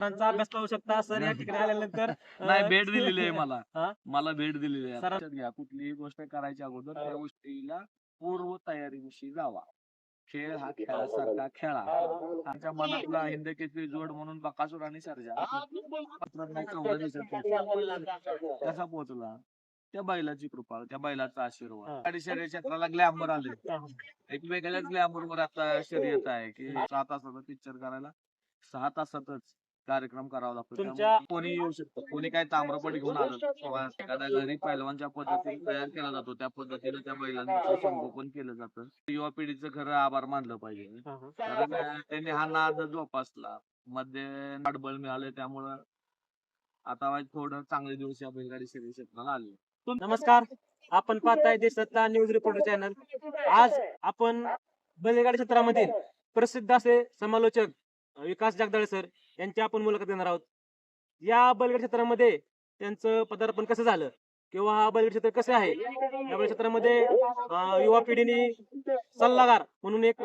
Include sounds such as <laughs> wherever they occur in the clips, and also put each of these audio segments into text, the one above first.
सरांचा अभ्यास पाहू शकता. सर या ठिकाणी आल्यानंतर <laughs> नाही भेट दिलेली आहे मला. हा? मला भेट दिलेली आहे. सर- लक्षात घ्या कुठलीही गोष्ट करायच्या अगोदर त्या गोष्टीला पूर्व तयारीविषयी जावा. खेळ हा खेळासारखा खेळा. आमच्या मनातला हिंद केसरी जोड म्हणून बकासूर आणि सर्जा. पत्रांना केवढं दिसत होतं. कसा पोहोचला? त्या बैलाची कृपा त्या बैलाचा आशीर्वाद. गाडी शर्यत क्षेत्राला ग्लॅमर आले. एक वेगळ्याच ग्लॅमर वर आता शर्यत आहे की सहा तासाचा पिक्चर करायला. सहा तासातच कार्यक्रम करावा लागतो. तुमच्या- त्यामुळे कोणी येऊ शकतो. कोणी काय ताम्रपट घेऊन आलं किंवा एखाद्या घरी पैलवानच्या पद्धतीने तयार केला जातो. त्या पद्धतीने त्या बैलांचं संगोपन केलं जातं. युवा पिढीचं खरं आभार मानलं पाहिजे. हा, हा. कारण अं, त्यांनी हा नाद जोपासला. मध्ये नाडबळ मिळाले त्यामुळं आता थोडं चांगले दिवस या बैलगाडी शर्यत क्षेत्राला आले. तुम- नमस्कार. आपण पाहताय देशातला न्यूज रिपोर्टर चॅनल आज आपण बैलगाडी क्षेत्रामधील प्रसिद्ध असे समालोचक विकास जगदाळे सर यांची आपण मुलाखत देणार आहोत. या बैलगाडी क्षेत्रामध्ये त्यांचं पदार्पण कसं झालं? किंवा हा बैलगाडी क्षेत्र कसं आहे? या बैलगाडी क्षेत्रामध्ये युवा पिढीने सल्लागार म्हणून एक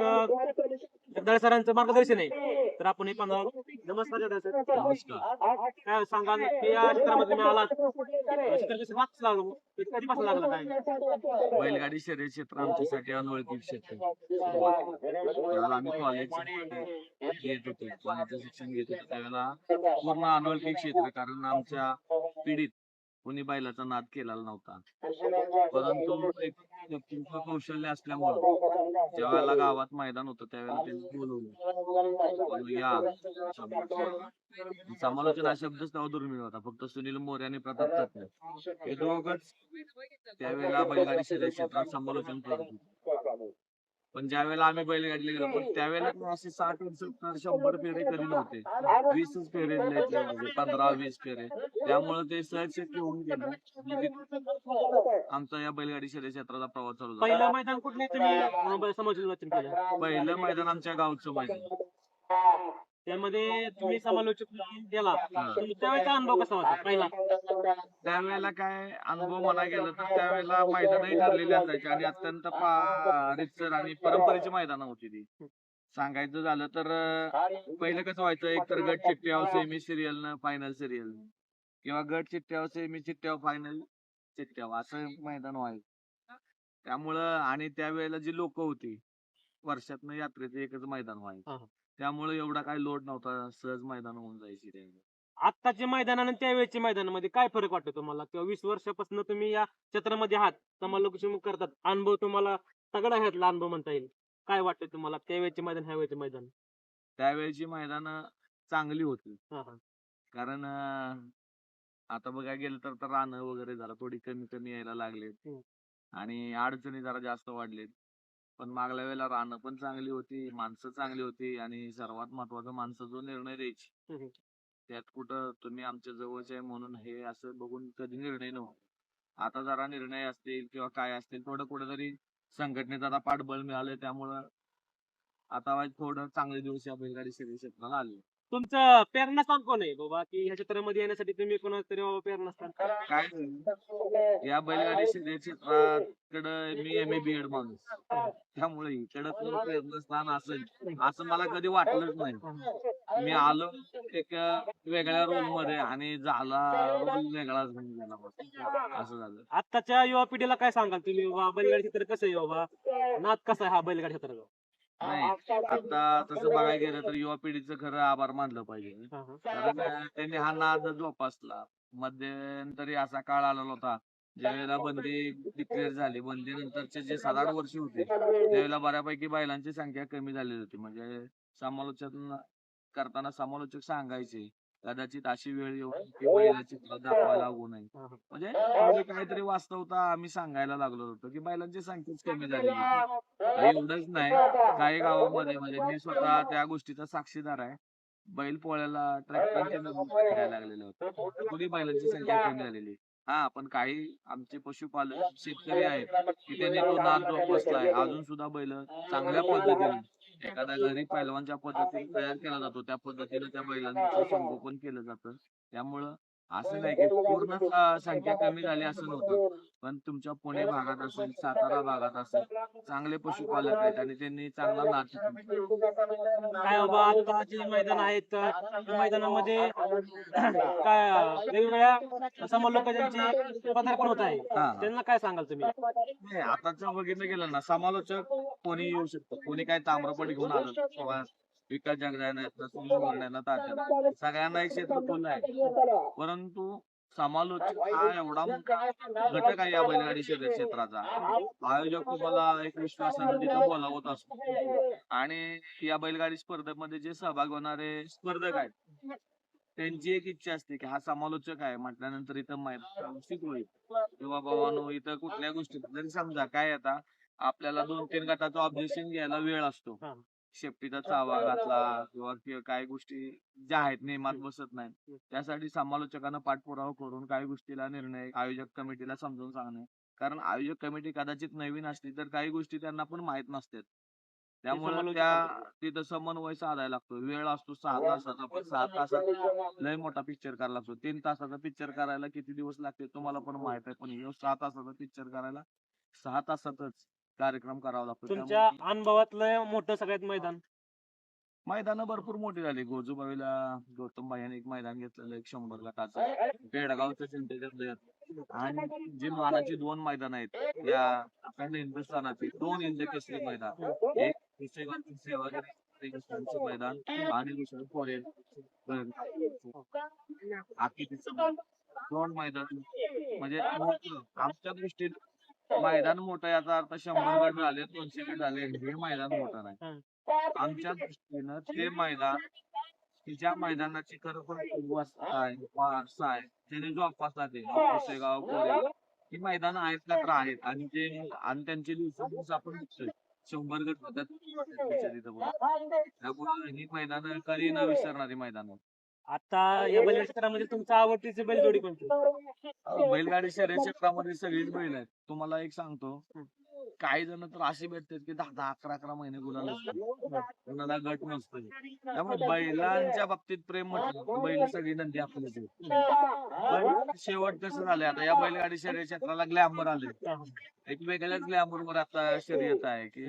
जगदाळे सरांचं मार्गदर्शन आहे. तर आपण हे पाहणार आहोत. नमस्कार जगदाळे सर. नमस्कार. काय सांगाल की या क्षेत्रामध्ये वाच लागलं? कधीपासून लागलं काय बैलगाडी शर्यत क्षेत्र आमच्यासाठी अनोळखी क्षेत्र त्यावेळेला आम्ही कॉलेज घेत होतो. कॉलेजचं शिक्षण घेत होतो त्यावेळेला पूर्ण अनोळखी क्षेत्र कारण आमच्या पिढीत कोणी बैलाचा नाद केलेला नव्हता. परंतु एक व्यक्तित्व कौशल्य असल्यामुळं ज्या वेळेला गावात मैदान होतं त्यावेळेला त्यांनी बोलवलं. या समालोचन हा शब्दच तेव्हा दुर्मिळ होता. फक्त सुनील मोरे आणि प्रताप तत्ने हे दोघच त्यावेळेला बैलगाडी शर्यत क्षेत्रात समालोचन करत होते. पण ज्या वेळेला आम्ही बैलगाडीला गेलो पण त्यावेळेला असे साठ सत्तर शंभर फेरे कधी नव्हते वीसच फेरे म्हणजे पंधरा वीस फेरे त्यामुळे ते सहज शक्य होऊन गेलं म्हणजे आमचा या बैलगाडी शर्यत क्षेत्राचा प्रवास चालू झाला पहिलं मैदान कुठले तुम्ही केलं पहिलं मैदान आमच्या गावचं मैदान त्यामध्ये तुम्ही समालोचक केला. हा. त्यावेळेचा अनुभव कसा होता पहिला? त्यावेळेला काय अनुभव म्हणा गेलं तर त्यावेळेला मैदानही ठरलेली असायची आणि अत्यंत रितसर आणि परंपरेची मैदान होती ती. सांगायचं झालं तर पहिलं कसं व्हायचं एक तर गट चिठ्ठ्यावर सेमी सिरियल न फायनल सिरियल किंवा गट चिठ्ठ्यावर सेमी चिठ्ठ्यावर फायनल चिठ्ठ्यावर असं मैदान व्हायचं. त्यामुळं आणि त्यावेळेला जी लोक होती वर्षातनं यात्रेचं एकच मैदान हा. व्हायचं त्यामुळे एवढा काही लोड नव्हता. सहज मैदान होऊन जायची त्यावेळेला आत्ताचे मैदान आणि त्यावेळेच्या मैदानामध्ये काय फरक वाटतो तुम्हाला? किंवा वीस वर्षापासून तुम्ही या क्षेत्रामध्ये आहात समालोचन करतात. अनुभव तुम्हाला तगडा ह्यातला अनुभव म्हणता येईल. काय वाटतं तुम्हाला त्यावेळेचे मैदान ह्या वेळेचे मैदान? त्यावेळेची मैदान चांगली होती. कारण आता बघायला गेलं तर रानं वगैरे जरा थोडी कमी कमी यायला लागले. आणि अडचणी जरा जास्त वाढलेत. पण मागल्या वेळेला रानं पण चांगली होती माणसं चांगली होती आणि सर्वात महत्वाचं माणसं जो निर्णय द्यायची. त्यात कुठं तुम्ही आमच्या जवळचे आहे म्हणून हे असं बघून कधी निर्णय नव्हता. आता जरा निर्णय असतील किंवा काय असतील थोडं कुठेतरी संघटनेत आता पाठबळ मिळालंय त्यामुळं आता थोडं चांगले दिवस या बैलगाडी शर्यत क्षेत्राला आले तुमचं प्रेरणास्थान कोण आहे? बाबा की ह्या क्षेत्रामध्ये येण्यासाठी तुम्ही कोणाचं तरी बाबा काय झालं? या बैलगाडी शर्यत क्षेत्राकडं मी एम ए बी एड माणूस. त्यामुळे इकडं कोण प्रेरणास्थान असेल असं मला कधी वाटलंच नाही. मी आलो एक वेगळ्या रोलमध्ये आणि झाला रोल वेगळाच होऊन गेला. असं झालं. आत्ताच्या युवा पिढीला काय सांगाल तुम्ही? बाबा बैलगाडी क्षेत्र कसं आहे बाबा? नाद कसा आहे हा बैलगाडी क्षेत्राचा? नाही आता तसं बघायला गेलं तर युवा पिढीचं खरं आभार मानलं पाहिजे. कारण त्यांनी हा नाद जोपासला. मध्यंतरी असा काळ आलेला होता ज्यावेळेला बंदी डिक्लेअर झाली बंदी नंतरचे जे सात आठ वर्ष होते त्यावेळेला बऱ्यापैकी बैलांची संख्या कमी झालेली होती. म्हणजे समालोचन करताना समालोचक सांगायचे कदाचित अशी वेळ येऊन की बैलाचे चित्र दाखवायला लागू नये. हा, हा. म्हणजे थोडी काहीतरी वास्तवता आम्ही सांगायला लागलो होतो की बैलांची संख्याच कमी झाली एवढंच नाही. काही गावामध्ये म्हणजे मी स्वतः त्या गोष्टीचा साक्षीदार आहे. बैल पोळ्याला ट्रॅक्टरचे फिरायला लागलेले होते. थोडी बैलांची संख्या कमी झालेली हा पण काही आमचे पशुपालक शेतकरी आहेत की त्यांनी तो नाद जोपासलाय अजून सुद्धा बैल चांगल्या पद्धतीने एखाद्या घरी पैलवानच्या पद्धतीने तयार केला जातो. त्या पद्धतीने त्या बैलांचं संगोपन केलं जातं. त्यामुळं असं नाही की पूर्ण स- संख्या कमी झाली असं नव्हतं. पण तुमच्या पुणे भागात असेल सातारा भागात असेल चांगले पशुपालक आहेत आणि त्यांनी चांगला नाच काय बाबा आता जे मैदान आहेत त्या मैदानामध्ये काय वेगवेगळ्या समालोचकांचे पदार्पण होत आहे. हा त्यांना काय सांगाल तुम्ही? नाही आताच बघितलं गेलं ना समालोचक कोणी येऊ शकतो. कोणी काय ताम्रपट घेऊन आलं विकास जगदायना तात्या सगळ्यांना एक क्षेत्र खुलं आहे. परंतु समालोचक हा एवढा घटक आहे या बैलगाडी शर्यत क्षेत्राचा. आयोजक तुम्हाला एक विश्वास तिथं बोलावत असतो. आणि या बैलगाडी स्पर्धेमध्ये जे सहभाग होणारे स्पर्धक आहेत त्यांची एक इच्छा असते की हा समालोचक आहे. म्हटल्यानंतर इथं माहिती होईल. किंवा बाबांनो इथं कुठल्या गोष्टी जरी समजा काय आता आपल्याला दोन तीन गटाचं ऑब्जेक्शन घ्यायला वेळ असतो. हा. शेपटीचा चावा घातला. किंवा काही गोष्टी ज्या आहेत नियमात बसत नाहीत. त्यासाठी समालोचकांना पाठपुरावा करून काही गोष्टीला निर्णय आयोजक कमिटीला समजून सांगणे. कारण आयोजक कमिटी कदाचित नवीन असली तर काही गोष्टी त्यांना पण माहीत नसतात. त्यामुळे त्या. तिथं समन्वय साधायला लागतो. वेळ असतो सहा तासाचा पण सहा तासात लय मोठा पिक्चर करायला लागतो. तीन तासाचा पिक्चर करायला किती दिवस लागते तुम्हाला पण माहीत आहे. पण सहा तासाचा पिक्चर करायला सहा तासातच कार्यक्रम करावा लागतो. तुमच्या त्यामुळे अनुभवातलं मोठं सगळ्यात मैदान? मैदान भरपूर मोठी झाली. गोजूबाईला गौतम भाईने एक मैदान घेतलेलं एक शंभर गटाचं बेडगावचं चिंतेच्या आणि जी मानाची दोन मैदान आहेत या अखंड हिंदुस्थानाची दोन इंज केसरी मैदान. एक सेवागिरी रेगिस्तानचं मैदान आणि दुसरं कोरेल. आकितीचं मैदान. दोन मैदान. म्हणजे मोठं. आमच्या दृष्टीने हो. मैदान मोठं याचा अर्थ शंभर गट झाले दोनशे गट झाले हे मैदान मोठं नाही. आमच्या दृष्टीनं ते मैदान की ज्या मैदानाची खरोखर वारसा आहे त्याने जोपासला ते कोरेगाव ही मैदान आहेत का तर आहेत. आणि ते आणि त्यांचे दिवसादिवस आपण बघतोय. शंभर गट होतात त्यांच्या त्यामुळे ही मैदान कधी न विसरणारी मैदान आता या बैल क्षेत्रामध्ये तुमचा आवडतीची बैलजोडी कोणती? अहो, बैलगाडी शर्यत क्षेत्रामध्ये सगळीच बैल आहेत. तुम्हाला एक सांगतो. काही जण तर असे भेटतात की दहा दहा अकरा अकरा महिने गुलाल असतात. कोणाला गट नसतो. त्यामुळे बैलांच्या बाबतीत प्रेम म्हटलं तर बैल सगळी नंदी आपलीच आहेत. पण शेवट कसं झालंय आता या बैलगाडी शर्यत क्षेत्राला ग्लॅमर आले एक वेगळ्याच ग्लॅमर वर आता शर्यत आहे की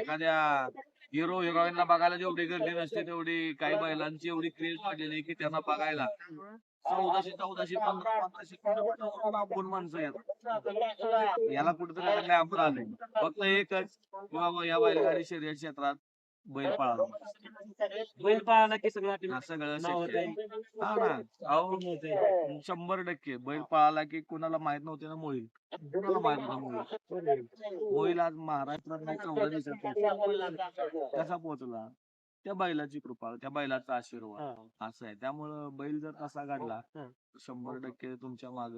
एखाद्या हिरो हिरोईनला बघायला जेवढी गर्दी नसते तेवढी काही बैलांची एवढी क्रेज वाढलेली की त्यांना बघायला. चौदाशे चौदाशे पंधरा पंधराशे किलोमीटर लांबून माणसं येतात. याला कुठेतरी ग्लॅमर आले फक्त एकच बाबा या बैलगाडी शर्यत क्षेत्रात बैल पाळावा बैल पाळाला की सगळं आठवण- हा सगळं नाव शक्य आहे. हा ना. अहो शंभर टक्के. बैल पळाला की कुणाला माहीत नव्हते ना मोहील कुणाला माहीत नव्हतं मोहील मोहील आज महाराष्ट्रात नाही चौदा दिवसात पोहोचला. कसा पोहोचला? त्या बैलाची कृपा त्या बैलाचा आशीर्वाद. हा. असं आहे. त्यामुळं बैल जर तसा काढला हा. शंभर टक्के तुमच्या माग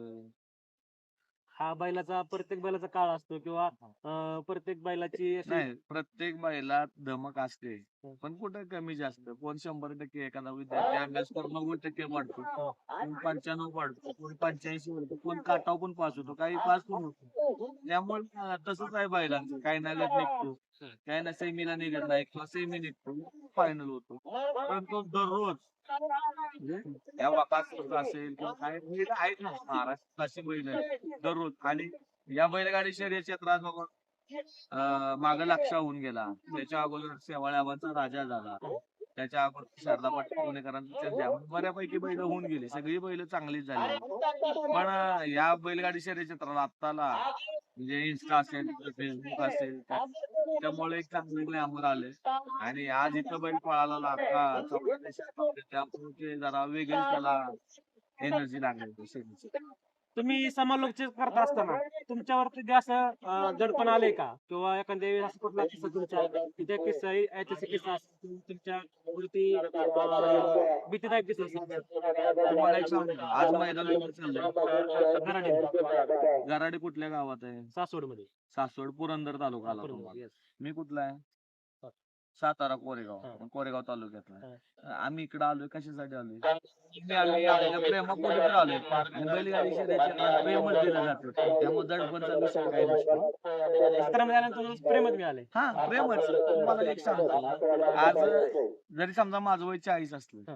हा बैलाचा प्रत्येक बैलाचा काळ असतो किंवा अं, प्रत्येक बैलाची अशी- नाही प्रत्येक बैलात धमक असते हं. पण कुठं कमी जास्त? कोण शंभर टक्के एखादा विद्यार्थी अभ्यास करून नव्वद टक्के पाडतो. कोण पंच्याण्णव पाडतो कोण पंच्याऐंशी पाडतो कोण काटाव पण पास होतो काही पास पण होतो त्यामुळे अं, तसंच आहे बैलांचं काही नगद निघतो. काय ना सेमीला निघत नाही किंवा सेमी निघतो फायनल होतो. परंतु दररोज म्हणजे या असेल किंवा काही आहेत ना अशी बैल दररोज. आणि या बैलगाडी शर्यत क्षेत्रात बघून माग लक्ष होऊन गेला. त्याच्या अगोदर शेवाळ्यावांचा राजा झाला. त्याच्या अगोदर शारदा पाटील पुणेकरांचा बऱ्यापैकी बैल होऊन गेली. सगळी बैल चांगलीच झाली. पण या बैलगाडी शर्यत क्षेत्राला आत्ताला म्हणजे इंस्टा असेल फेसबुक असेल त्यामुळे एक चांगले ग्लॅमर आले आणि आज इथं बैल पळाला लागला त्यामुळे ते जरा वेगळी त्याला एनर्जी लागली तुम्ही समालोचक करत असताना तुमच्यावरती जे असं दडपण आलंय का? किंवा एखाद्या वेळेस असं कुठला किस्सा तुमच्या तिथे किस्सा ऐतिहासिक किस्सा असेल, तुमच्या वरती अं, भीतीदायक किस्सा तुम्हाला एक सांगू का? आज मैदान कुठं चाललंय. गराडे कुठल्या गावात आहे? सासवडमध्ये सासवड पुरंदर तालुका आला तुम्हाला. मी कुठला आहे. सातारा कोरेगाव. कोरेगाव तालुक्यातला आहे. आम्ही इकडे आलोय कशासाठी आलोय? प्रेमापोटी आलोय बैलगाडी शर्यतीला प्रेमच दिलं जातं. त्यामुळे दडपणचा विषय काही नसतो. प्रेमच मिळाले हा प्रेमच. तुम्हाला एक सांगतो. आज जरी समजा माझं वय चाळीस असलं.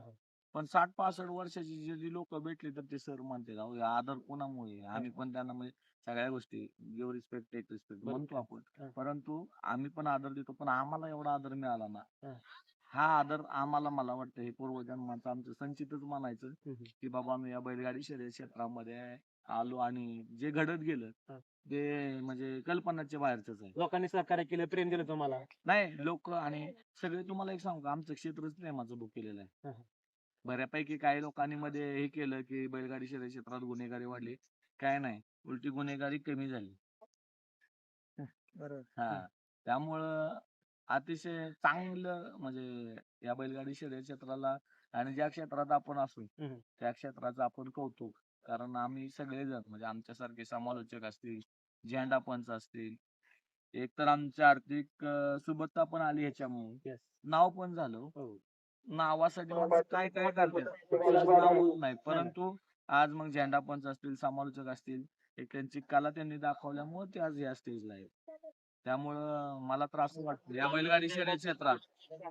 पण साठ पासष्ट वर्षाची जे जी लोक भेटली तर ते सर म्हणते अहो हे आदर कोणामुळे आहे?" आम्ही पण त्यांना म्हणजे सगळ्या गोष्टी गिव्ह रिस्पेक्ट टेक रिस्पेक्ट बरोबर. म्हणतो हा. आपण परंतु आम्ही पण आदर देतो पण आम्हाला एवढा आदर मिळाला ना हा. आदर आम्हाला मला वाटतं हे पूर्वजन्माचं आमचं संचितच म्हणायचं हम्म. की बाबा मी या बैलगाडी शर्यत क्षेत्रामध्ये आलो आणि जे घडत गेलं. ते म्हणजे कल्पनाच्या बाहेरच आहे लोकांनी सहकार्य केलं प्रेम दिलं तुम्हाला नाही लोक आणि सगळे तुम्हाला एक सांगू का, आमचं क्षेत्रच प्रेमाचं बुक केलेलं आहे हा. बऱ्यापैकी काही लोकांनी मध्ये हे केलं की बैलगाडी शर्यत क्षेत्रात गुन्हेगारी वाढली. काय नाही उलटी गुन्हेगारी कमी झाली. बरोबर. हा त्यामुळं अतिशय चांगलं म्हणजे या बैलगाडी शर्यत क्षेत्राला आणि ज्या क्षेत्रात आपण असू हम्म. त्या क्षेत्राचं आपण कौतुक. कारण आम्ही सगळेजण म्हणजे आमच्यासारखे समालोचक असतील झेंडा पंच असतील एक तर आमची आर्थिक अं, सुबत्ता पण आली ह्याच्यामुळे. Yes. नाव पण झालं हो. नावासाठी माणसं काय काय करतात? नाही. परंतु आज मग झेंडा पंच असतील समालोचक असतील एक त्यांची कला त्यांनी दाखवल्यामुळे ते आज या स्टेजला आहेत. त्यामुळं मला त्रास वाटतो या बैलगाडी शर्यत क्षेत्रात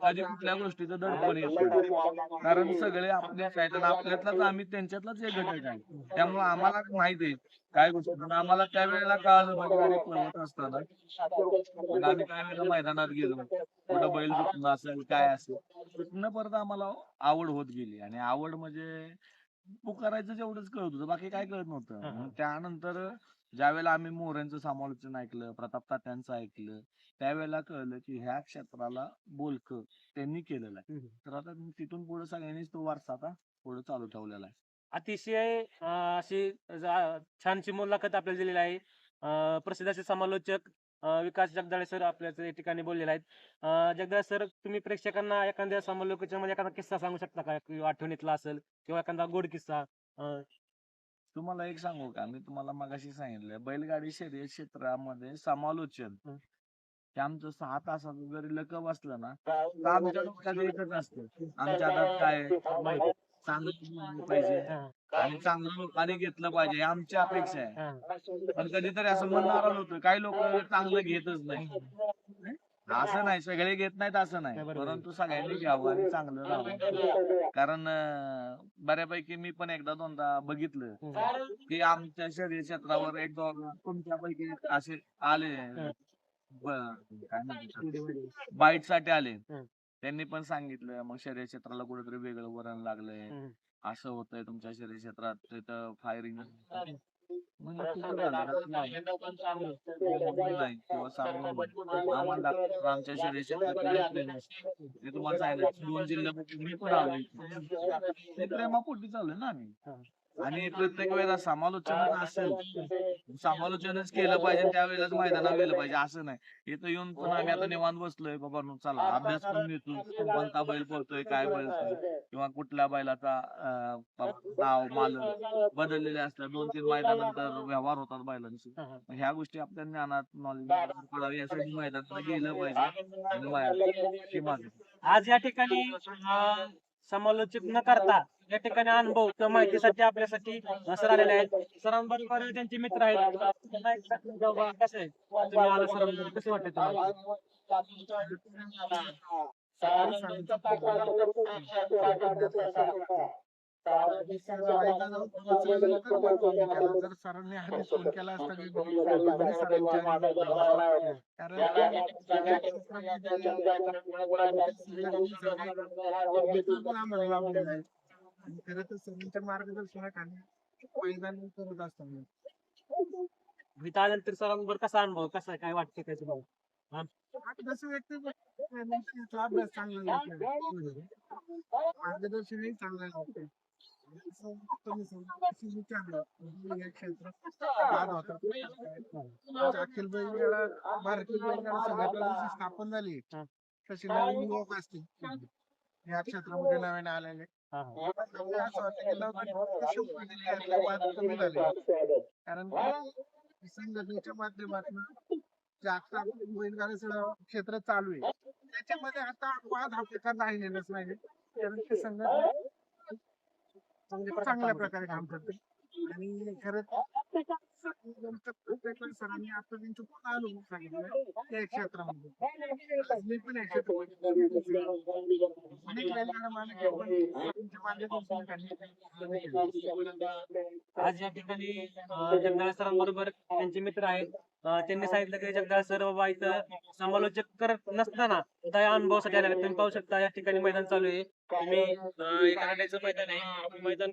कधी कुठल्या गोष्टीचं दडपण येत नाही. कारण सगळे आपलेच आहेत आणि आपल्यातलाच आम्ही त्यांच्यातलाच एक घटक आहे. त्यामुळे आम्हाला माहीत आहे काय गोष्टी पण आम्हाला त्यावेळेला कळालं बैलगाडी पळवत असताना. मग आम्ही काय वेळेला मैदानात गेलो कुठं बैल दुखणं असेल काय असेल तिथनं परत आम्हाला आवड होत गेली. आणि आवड म्हणजे पुकारायचं जेवढंच कळत होतं बाकी काय कळत नव्हतं. हा, हा. मग त्यानंतर ज्यावेळेला आम्ही मोऱ्यांचं समालोचन ऐकलं प्रताप तात्यांचं ऐकलं त्यावेळेला कळलं की ह्या क्षेत्राला बोलक त्यांनी केलेलं आहे. तर आता तिथून पुढे सगळ्यांनीच तो वारसा आता पुढे चालू ठेवलेला आहे. अतिशय अं, अशी जा- छानशी मुलाखत आपल्याला दिलेली आहे. अं, प्रसिद्ध असे समालोचक अं, विकास जगदाळे सर आपल्या या ठिकाणी बोललेले आहेत. अं, जगदाळे सर तुम्ही प्रेक्षकांना एखाद्या समालोचकाच्या मध्ये एखादा किस्सा सांगू शकता का? किंवा आठवणीतला असेल किंवा एखादा गोड किस्सा? अं, तुम्हाला एक सांगू का? मी तुम्हाला मगाशी सांगितलं बैलगाडी शर्यत क्षेत्रामध्ये समालोचन. हे. आमचं सहा तासाचं जरी लकब असलं ना तर आमच्या डोक्यात एकच असतं. आमच्या हातात काय आहे? चांगलं पाहिजे आणि चांगलं लोकांनी घेतलं पाहिजे ही आमची अपेक्षा आहे. पण कधीतरी असं म्हणणार होतं काही लोक चांगलं घेतच नाही. असं नाही सगळे घेत नाहीत असं नाही. परंतु सगळ्यांनी घ्यावं आणि चांगलं राहावं. कारण अं, बऱ्यापैकी मी पण एकदा दोनदा बघितलं. की आमच्या शरीर क्षेत्रावर एक दोन तुमच्यापैकी असे आले. बाईटसाठी आले. हं. त्यांनी पण सांगितलं मग शरीर क्षेत्राला कुठेतरी वेगळं वरण लागलंय. असं होतंय तुमच्या शरीर क्षेत्रात तिथं फायरिंग आमच्या तुम्हाला सांगितलं दोन जिल्ह्यामध्ये मी पण आलो इथे. प्रेमापोटी चालू ना आम्ही हा. आणि प्रत्येक वेळेला समालोचन असेल. समालोचनच केलं पाहिजे त्यावेळेलाच मैदानावर गेलं पाहिजे असं नाही. इथं येऊन पण आम्ही आता निवांत बसलोय बाबा चला अभ्यास पण घेतो. कोणता बैल पळतोय काय पळतोय. किंवा कुठल्या बैलाचा नाव मालक बदललेले असतात. दोन तीन मैदानानंतर व्यवहार होतात बैलांशी. मग ह्या गोष्टी आपल्या ज्ञानात नॉलेज कळावी यासाठी मैदानात गेलं पाहिजे. आणि. आज या ठिकाणी समालोचक न करता या ठिकाणी अनुभव किंवा माहितीसाठी आपल्यासाठी सर आलेले आहेत सरांबरोबर त्यांचे मित्र आहेत. कसं आहे? तुम्ही आला सरांबरोबर कसं वाटतं तुम्हाला? जर सरांनी आधीच फोन केला असता की सरांच्या कारण खरं तर सरांच्या मार्गदर्शनाखाली मैदान करत असताना आल्यानंतर सरांवर कसा अनुभव कसा आहे? काय वाटतं काय भाऊ अभ्यास चांगला मार्गदर्शनही चांगलं लागते अखिल भारतीय स्थापन झाली तशी नवीन युवक असतील या क्षेत्रामध्ये नवीन आलेले असं वाटतं की झाले कारण संघटनेच्या माध्यमातून जे आता बैलगाडा क्षेत्र चालू आहे त्याच्यामध्ये आता वाद हा प्रकार राहिलेलाच नाही कारण ते संघटना चांगल्या प्रकारे काम करते आणि खरंच सरांनी आपलं त्यांचं पूर्ण अनुभव सांगितलं त्या क्षेत्रामध्ये. मी पण या क्षेत्रामध्ये आज या ठिकाणी जगदाळे सरांबरोबर त्यांचे मित्र आहेत. त्यांनी सांगितलं की जगदाळे सर बाबा इथं समालोचक करत नसताना त्या अनुभवासाठी आले तुम्ही पाहू शकता या ठिकाणी मैदान चालू आहे. तुम्ही रड्याचं मैदान आहे. मैदान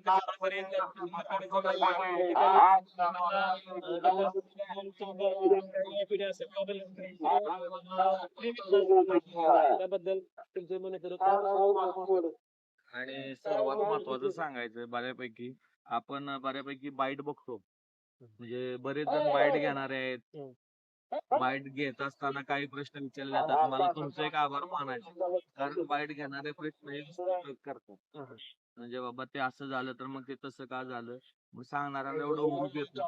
त्याबद्दल तुमचं करत आणि सर्वात महत्वाचं सांगायचं बऱ्यापैकी आपण बऱ्यापैकी बाईट बघतो. म्हणजे बरेच जण बाईट घेणारे आहेत. बाईट घेत असताना काही प्रश्न विचारले जातात मला तुमचे एक आभार मानायचे. कारण बाईट घेणारे प्रश्न हे करतात. म्हणजे बाबा ते असं झालं तर मग ते तसं का झालं? मग सांगणाऱ्याला एवढं होऊ देत.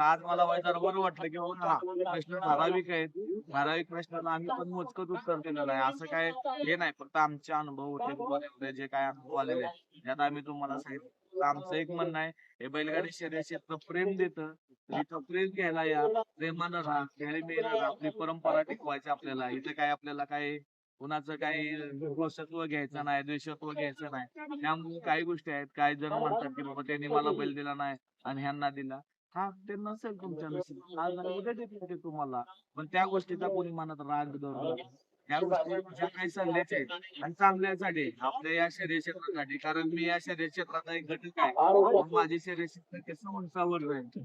आज मला बरं वाटलं की बाबा हा प्रश्न ठराविक आहेत. ठराविक प्रश्नाला आम्ही पण मोजकत उत्तर दिलेलं आहे. असं काय हे नाही. फक्त आमचे अनुभव होते जे काय अनुभव आलेले आहेत. त्यात आम्ही तुम्हाला सांगितलं. आमचं एक म्हणणं आहे हे बैलगाडी शर्यत प्रेम देतं. इथं प्रेम घ्यायला या प्रेमानं राहा खेळीमेळीनं राहा आपली परंपरा टिकवायची आपल्याला. इथं काय आपल्याला काय कुणाचं काही रोषत्व घ्यायचं नाही द्वेषत्व घ्यायचं नाही. त्यामुळे काही गोष्टी आहेत. काही जण म्हणतात की बाबा त्यांनी मला बैल दिला नाही आणि ह्यांना दिला. हा ते नसेल तुमच्या नशीब. तुम्हाला. पण त्या गोष्टीचा कोणी मनात राग धरू त्या या गोष्टी ज्या काही सल्ल्याचे आहेत आणि चांगल्यासाठी आपल्या या शरीर क्षेत्रासाठी कारण मी या शरीर क्षेत्राचा एक घटक आहे. माझे शरीर क्षेत्र कसं उंचावर राहील.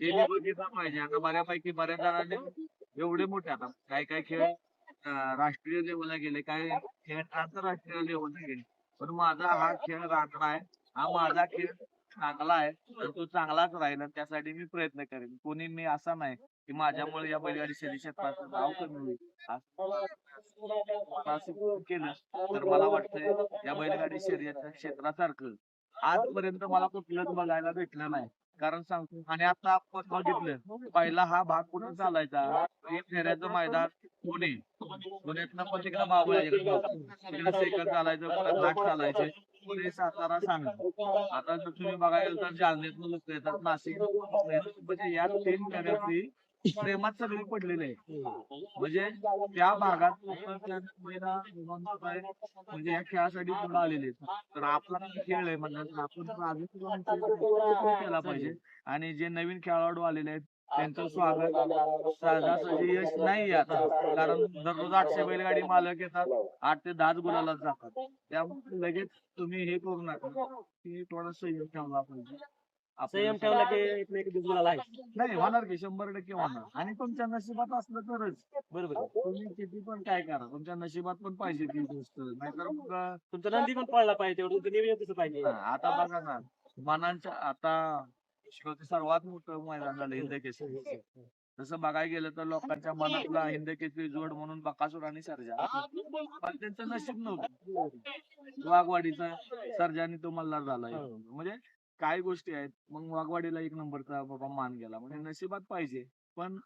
हे. पाहिजे आता बऱ्यापैकी बऱ्याच जणांनी एवढे मोठे आता. काही काही खेळ राष्ट्रीय लेवलला गेले काही खेळ आंतरराष्ट्रीय लेवलला गेले. पण माझा हा खेळ राखला आहे. हा माझा खेळ चांगला आहे. तर तो चांगलाच राहील आणि त्यासाठी मी प्रयत्न करेन. कोणी मी असा नाही की माझ्यामुळे या बैलगाडी शरीर क्षेत्राचं नाव कमी होईल. केलं तर मला वाटतंय या बैलगाडी शर्यत क्षेत्रासारखं. आजपर्यंत मला कुठलंच बघायला भेटलं नाही. कारण सांगतो आणि आता आपण बघितलं पहिला हा भाग कुठं चालायचा? एक फेऱ्याचं मैदान पुणे. पुण्यातनं पण तिकडं बाबळ्याकडे तिकडे सेकंद चालायचं परत घाट चालायचे. पुणे सातारा सांगा. आता जर तुम्ही बघायला गेलं तर जालन्यातनं लोक येतात नाशिक म्हणजे या तीन फेऱ्यातली प्रेमात सगळे पडलेले आहे म्हणजे त्या भागात म्हणजे या खेळासाठी पुढे आलेले आहेत. तर आपला खेळ आहे म्हणजे आपण केला पाहिजे. आणि जे नवीन खेळाडू आलेले आहेत त्यांचं स्वागत सहजासहजी यश नाही आता कारण दररोज आठशे बैलगाडी मालक येतात आठ ते दहाच गुलाला जातात. त्यामुळे लगेच तुम्ही हे करू नका. की थोडा संयम ठेवला पाहिजे. संयम ठेवला की एक ना एक दिवस गुलाल आहे नाही होणार की शंभर टक्के होणार. आणि तुमच्या नशिबात असलं तरच. बरोबर. आहे. तुम्ही किती पण काय करा तुमच्या नशिबात पण पाहिजे ती गोष्ट. नाहीतर मग तुमचा नंदी पण पळला पाहिजे तेवढं तुमचं नियोजन तसं पाहिजे. हा, आता बघा ना मनांच्या आता विश्वाचं सर्वात मोठं मैदान झालं हिंद केसरी. तसं बघायला गेलं तर लोकांच्या मनातला हिंद केसरी जोड म्हणून बकासूर आणि सर्जा. पण त्यांचं नशीब नव्हतं. वाघवाडीचा सर्जानी तो मल्हार झाला म्हणजे काही गोष्टी आहेत? मग वाघवाडीला एक नंबरचा बाबा मान गेला. म्हणजे नशिबात पाहिजे. पण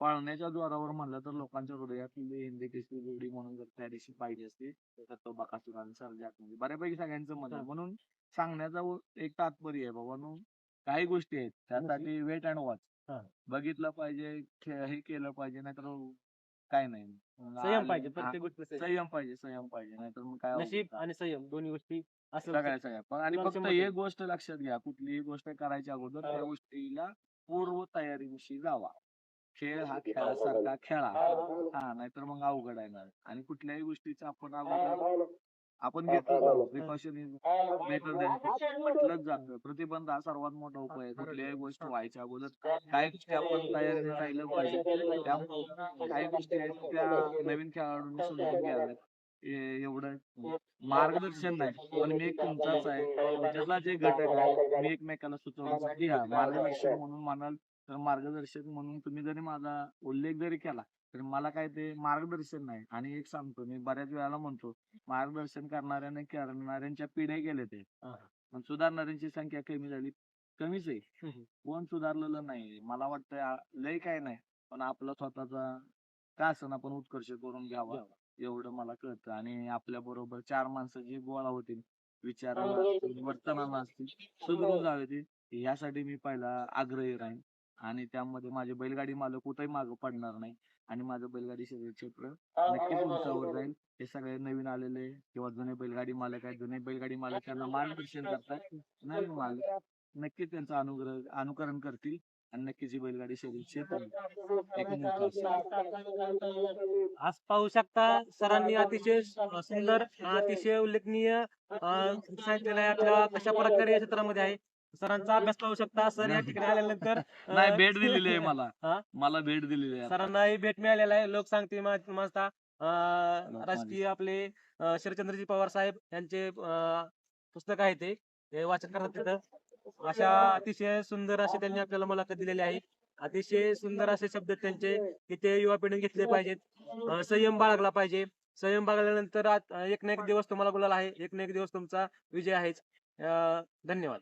पळण्याच्या जोरावर म्हणलं तर लोकांच्या हृदयातली हिंदी केसरी जोडी म्हणून जर त्या दिवशी पाहिजे असते तर तो बकासूर आणि सर्जा म्हणजे बऱ्यापैकी सगळ्यांचं मत आहे. म्हणून सांगण्याचा एक तात्पर्य आहे बाबा. काही गोष्टी आहेत त्यासाठी वेट अँड वॉच. बघितलं पाहिजे हे केलं पाहिजे नाहीतर काय नाही. संयम पाहिजे संयम. पाहिजे संयम पाहिजे नाहीतर मग काय नशीब आणि संयम दोन्ही गोष्टी असं आणि फक्त एक. गोष्ट लक्षात घ्या. कुठलीही गोष्ट करायच्या अगोदर त्या. गोष्टीला पूर्व तयारीविषयी जावा. खेळ हा खेळासारखा खेळा. हा नाहीतर मग अवघड आहे ना आणि कुठल्याही गोष्टीचा आपण अगोदर आपण घेतो प्रिकॉशन बेटर म्हटलंच जातं प्रतिबंध हा सर्वात मोठा उपाय आहे. कुठल्याही गोष्ट व्हायच्या अगोदर काही गोष्टी आपण तयारीने राहिलं पाहिजे. त्यामुळे काही गोष्टी आहेत त्या नवीन खेळाडूंनी समजून घ्याव्यात एवढं मार्गदर्शन नाही. पण मी एक तुमचाच आहे. तुमच्यातला जे घटक आहे मी एकमेकाला सुचवण्यासाठी हा मार्गदर्शन म्हणून म्हणाल तर मार्गदर्शक म्हणून तुम्ही जरी माझा उल्लेख जरी केला तर मला काय ते मार्गदर्शन नाही. आणि एक सांगतो मी बऱ्याच वेळाला म्हणतो मार्गदर्शन करणाऱ्याने करणाऱ्यांच्या पिढ्या गेले ते. पण सुधारणाऱ्यांची संख्या कमी झाली. कमीच आहे. कोण सुधारलेलं नाही मला वाटतं लय काय नाही. पण आपला स्वतःचा का असं आपण उत्कर्ष करून घ्यावा. एवढं मला कळतं आणि आपल्या बरोबर चार माणसं जी गोळा होतील विचार वर्तनाला असतील सुधरून जावे ते. यासाठी मी पहिला आग्रही राहीन आणि त्यामध्ये माझे बैलगाडी मालक कुठेही मागं पडणार नाही आणि माझं बैलगाडी शर्यत क्षेत्र नक्कीच उंचावर जाईल. हे सगळे नवीन आलेले किंवा जुने बैलगाडी मालक आहेत जुने बैलगाडी मालक त्यांना मार्गदर्शन करतात. नवीन मालक नक्कीच त्यांचं अनुग्रह अनुकरण करतील. आणि नक्कीच ही बैलगाडी असेल. आज पाहू शकता सरांनी अतिशय सुंदर अतिशय उल्लेखनीय सांगितलेलं आहे आपल्याला कशा प्रकारे या क्षेत्रामध्ये आहे. सरांचा अभ्यास पाहू शकता. सर या ठिकाणी आल्यानंतर नाही भेट दिलेली आहे मला. हा? मला भेट दिलेली आहे सरांनाही भेट मिळालेला आहे. लोक सांगते माझा राजकीय आपले शरदचंद्रजी पवार साहेब यांचे पुस्तक आहे ते. ते वाचन करतात तिथं. अशा अतिशय सुंदर असे त्यांनी आपल्याला मुलाखत दिलेली आहे. अतिशय सुंदर असे शब्द त्यांचे की ते युवा पिढीने घेतले पाहिजेत. संयम बाळगला पाहिजे. संयम बाळगल्यानंतर एक ना एक दिवस तुम्हाला बोलायला आहे. एक ना एक दिवस तुमचा विजय आहेच. अं, धन्यवाद.